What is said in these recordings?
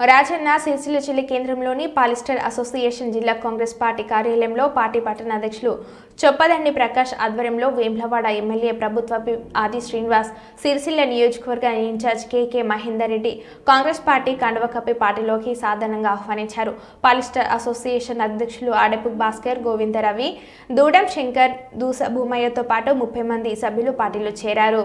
రాజన్న సిరిసిల్ల జిల్లా కేంద్రంలోని polyester association జిల్లా కాంగ్రెస్ పార్టీ కార్యాలయంలో పార్టీ పట్టణ అధ్యక్షులు చొప్పదండి ప్రకాష్ ఆధ్వర్యంలో వేములవాడ ఎమ్మెల్యే ప్రభుత్వ ఆది శ్రీనివాస్ సిరిసిల్ల నియోజకవర్గ incharge KK Mahender Reddy Congress party కండవ కప్పి పార్టీలోకి సాధారణంగా ఆహ్వానించారు. పాలిస్టర్ అసోసియేషన్ అధ్యక్షులు ఆడపు భాస్కర్ గోవిందరవి దూడం శంకర్ దూస భూమయ్యతో పాటు ముప్పై మంది సభ్యులు పార్టీలో చేరారు.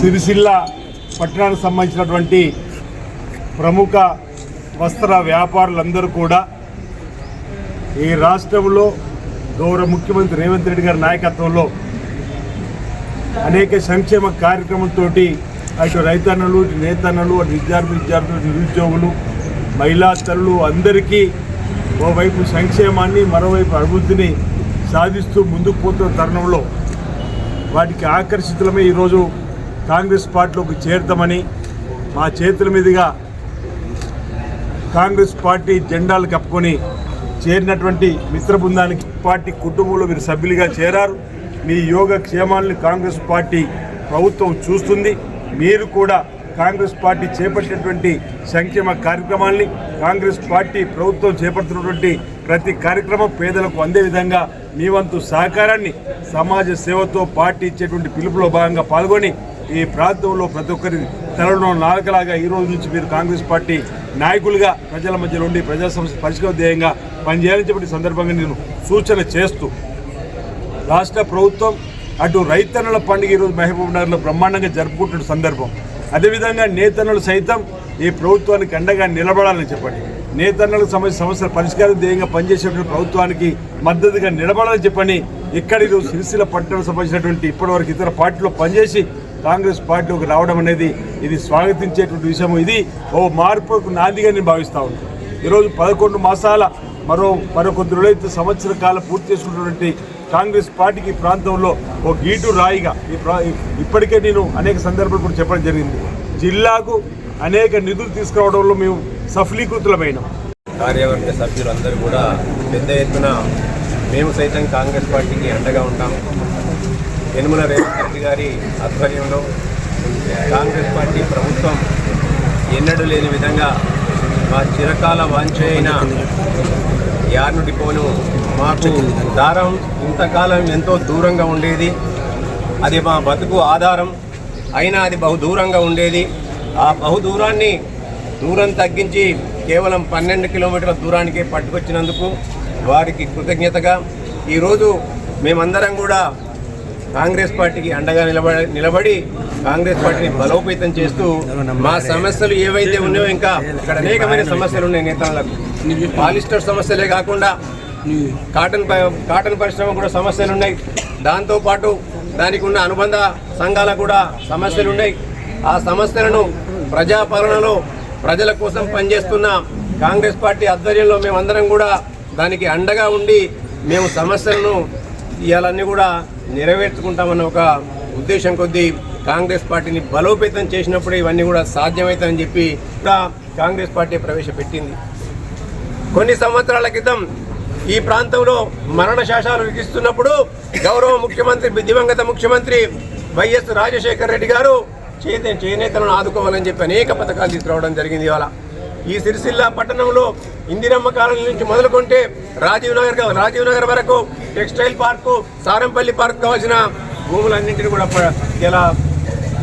సిరిసిల్ల పట్టణానికి సంబంధించినటువంటి ప్రముఖ వస్త్ర వ్యాపారులందరూ కూడా ఈ రాష్ట్రంలో గౌరవ ముఖ్యమంత్రి రేవంత్ రెడ్డి గారి నాయకత్వంలో అనేక సంక్షేమ కార్యక్రమంతో అటు రైతన్నలు ఇటు నేతన్నలు అటు విద్యార్థి విద్యార్థులు నిరుద్యోగులు మహిళా తల్లు అందరికీ ఓవైపు సంక్షేమాన్ని మరోవైపు అభివృద్ధిని సాధిస్తూ ముందుకు పోతున్న తరుణంలో వాటికి ఆకర్షితులమే ఈరోజు కాంగ్రెస్ పార్టీలోకి చేరుతామని మా చేతుల మీదుగా కాంగ్రెస్ పార్టీ జెండాలు కప్పుకొని చేరినటువంటి మిత్ర బృందానికి పార్టీ కుటుంబంలో మీరు సభ్యులుగా చేరారు. మీ యోగ క్షేమాలను కాంగ్రెస్ పార్టీ ప్రభుత్వం చూస్తుంది. మీరు కూడా కాంగ్రెస్ పార్టీ చేపట్టినటువంటి సంక్షేమ కార్యక్రమాల్ని కాంగ్రెస్ పార్టీ ప్రభుత్వం చేపడుతున్నటువంటి ప్రతి కార్యక్రమం పేదలకు అందే విధంగా మీ వంతు సహకారాన్ని సమాజ సేవతో పార్టీ ఇచ్చేటువంటి పిలుపులో భాగంగా పాల్గొని ఈ ప్రాంతంలో ప్రతి ఒక్కరి తలలో నాలుకలాగా ఈ రోజు నుంచి మీరు కాంగ్రెస్ పార్టీ నాయకులుగా ప్రజల మధ్యలో ఉండి ప్రజా సమస్య పరిష్కారధ్యేయంగా పనిచేయాలని చెప్పి సందర్భంగా నేను సూచన చేస్తూ రాష్ట్ర ప్రభుత్వం అటు రైతన్నుల పండుగ ఈరోజు మహబూబ్ నగర్లో బ్రహ్మాండంగా జరుపుకుంటున్న సందర్భం. అదేవిధంగా నేతన్నులు సైతం ఈ ప్రభుత్వానికి అండగా నిలబడాలని చెప్పండి. నేతన్నులకు సమస్య సమస్యల పరిష్కారం ధ్యేయంగా పనిచేసేటువంటి ప్రభుత్వానికి మద్దతుగా నిలబడాలని చెప్పని ఇక్కడ ఈరోజు సిరిసిల్ల పట్టణం సంబంధించినటువంటి ఇప్పటివరకు ఇతర పార్టీలో పనిచేసి కాంగ్రెస్ పార్టీలోకి రావడం అనేది ఇది స్వాగతించేటువంటి విషయం ఇది. ఓ మార్పుకు నాందిగా నేను భావిస్తా ఉన్నాను ఈరోజు పదకొండు మాసాల మరో మరో కొద్ది రోజులైతే సంవత్సర కాలం పూర్తి చేసుకున్నటువంటి కాంగ్రెస్ పార్టీకి ఈ ప్రాంతంలో ఓ గీటు రాయిగా ఈ ప్రా ఇప్పటికే నేను అనేక సందర్భాలు కూడా చెప్పడం జరిగింది. జిల్లాకు అనేక నిధులు తీసుకురావడంలో మేము సఫలీకృతులమైనాం. కార్యవర్గ సభ్యులందరూ కూడా పెద్ద ఎత్తున మేము సైతం కాంగ్రెస్ పార్టీకి అండగా ఉంటాం. యనుమల రేవంత్ రెడ్డి గారి ఆధ్వర్యంలో కాంగ్రెస్ పార్టీ ప్రభుత్వం ఎన్నడూ లేని విధంగా మా చిరకాల వాంఛ అయిన యార్ను డిపోను మాకు దారం ఇంతకాలం ఎంతో దూరంగా ఉండేది. అది మా బతుకు ఆధారం. అయినా అది బహు దూరంగా ఉండేది. ఆ బహు దూరాన్ని దూరం తగ్గించి కేవలం పన్నెండు కిలోమీటర్ల దూరానికే పట్టుకొచ్చినందుకు వారికి కృతజ్ఞతగా. ఈరోజు మేమందరం కూడా కాంగ్రెస్ పార్టీకి అండగా నిలబడి నిలబడి కాంగ్రెస్ పార్టీని బలోపేతం చేస్తూ మా సమస్యలు ఏవైతే ఉన్నాయో ఇంకా ఇక్కడ అనేకమైన సమస్యలు ఉన్నాయి నేతలకు. పాలిస్టర్ సమస్యలే కాకుండా కాటన్ ప- కాటన్ పరిశ్రమ కూడా సమస్యలు ఉన్నాయి. దాంతోపాటు దానికి ఉన్న అనుబంధ సంఘాల కూడా సమస్యలు ఉన్నాయి. ఆ సమస్యలను ప్రజాపాలనలో ప్రజల కోసం పనిచేస్తున్న కాంగ్రెస్ పార్టీ ఆధ్వర్యంలో మేమందరం కూడా దానికి అండగా ఉండి మేము సమస్యలను ఇవన్నీ కూడా నెరవేర్చుకుంటామన్న ఒక ఉద్దేశం కొద్దీ కాంగ్రెస్ పార్టీని బలోపేతం చేసినప్పుడు ఇవన్నీ కూడా సాధ్యమవుతాయని చెప్పి కూడా కాంగ్రెస్ పార్టీ ప్రవేశపెట్టింది. కొన్ని సంవత్సరాల క్రితం ఈ ప్రాంతంలో మరణ శాసనాలు విధిస్తున్నప్పుడు గౌరవ ముఖ్యమంత్రి దివంగత ముఖ్యమంత్రి వైఎస్ రాజశేఖర రెడ్డి గారు చేత చేనేతలను ఆదుకోవాలని చెప్పి అనేక పథకాలు తీసుకురావడం జరిగింది ఇవాళ. ఈ సిరిసిల్ల పట్టణంలో ఇందిరమ్మ కాలనీ నుంచి మొదలుకుంటే రాజీవ్ నగర్ రాజీవ్ నగర్ వరకు టెక్స్టైల్ పార్కు సారంపల్లి పార్క్ కావాల్సిన భూములన్నింటినీ కూడా ప- ఇలా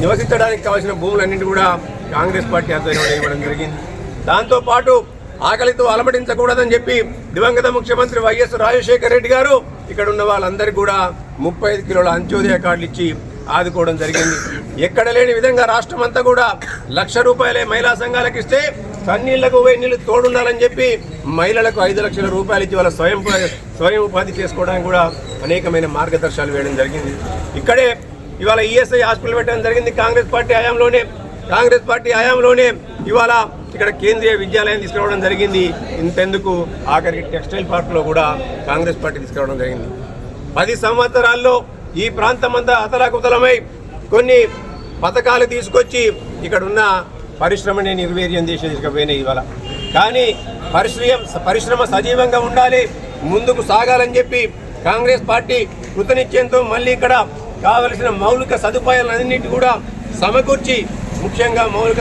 నివసించడానికి కావాల్సిన భూములన్నింటినీ కూడా కాంగ్రెస్ పార్టీ ఆధ్వర్యంలో ఇవ్వడం జరిగింది. దాంతోపాటు ఆకలితో అలమటించకూడదని చెప్పి దివంగత ముఖ్యమంత్రి వైఎస్ రాజశేఖర రెడ్డి గారు ఇక్కడ ఉన్న వాళ్ళందరికీ కూడా ముప్పై ఐదు కిలోల అంత్యోదయ కార్డులు ఇచ్చి ఆదుకోవడం జరిగింది. ఎక్కడ లేని విధంగా రాష్ట్రం అంతా కూడా లక్ష రూపాయలే మహిళా సంఘాలకు ఇస్తే తన్నీళ్ళకు పోయి నీళ్ళు తోడుండాలని చెప్పి మహిళలకు ఐదు లక్షల రూపాయలు ఇచ్చి వాళ్ళ స్వయం స్వయం ఉపాధి చేసుకోవడానికి కూడా అనేకమైన మార్గదర్శకాలు వేయడం జరిగింది. ఇక్కడే ఇవాళ ఈఎస్ఐ హాస్పిటల్ పెట్టడం జరిగింది కాంగ్రెస్ పార్టీ హయాంలోనే. కాంగ్రెస్ పార్టీ హయాంలోనే ఇవాళ ఇక్కడ కేంద్రీయ విద్యాలయం తీసుకురావడం జరిగింది. ఇంతెందుకు ఆఖరికి టెక్స్టైల్ పార్క్లో కూడా కాంగ్రెస్ పార్టీ తీసుకురావడం జరిగింది. పది సంవత్సరాల్లో ఈ ప్రాంతం అంతా అతలాకుతలమై కొన్ని పథకాలు తీసుకొచ్చి ఇక్కడ ఉన్న పరిశ్రమని నిర్వీర్యం చేసి తీసుకుపోయినాయి ఇవాళ. కానీ పరిశ్రమ పరిశ్రమ సజీవంగా ఉండాలి ముందుకు సాగాలని చెప్పి కాంగ్రెస్ పార్టీ కృతనిశ్చయంతో మళ్ళీ ఇక్కడ కావలసిన మౌలిక సదుపాయాలన్నింటి కూడా సమకూర్చి ముఖ్యంగా మౌలిక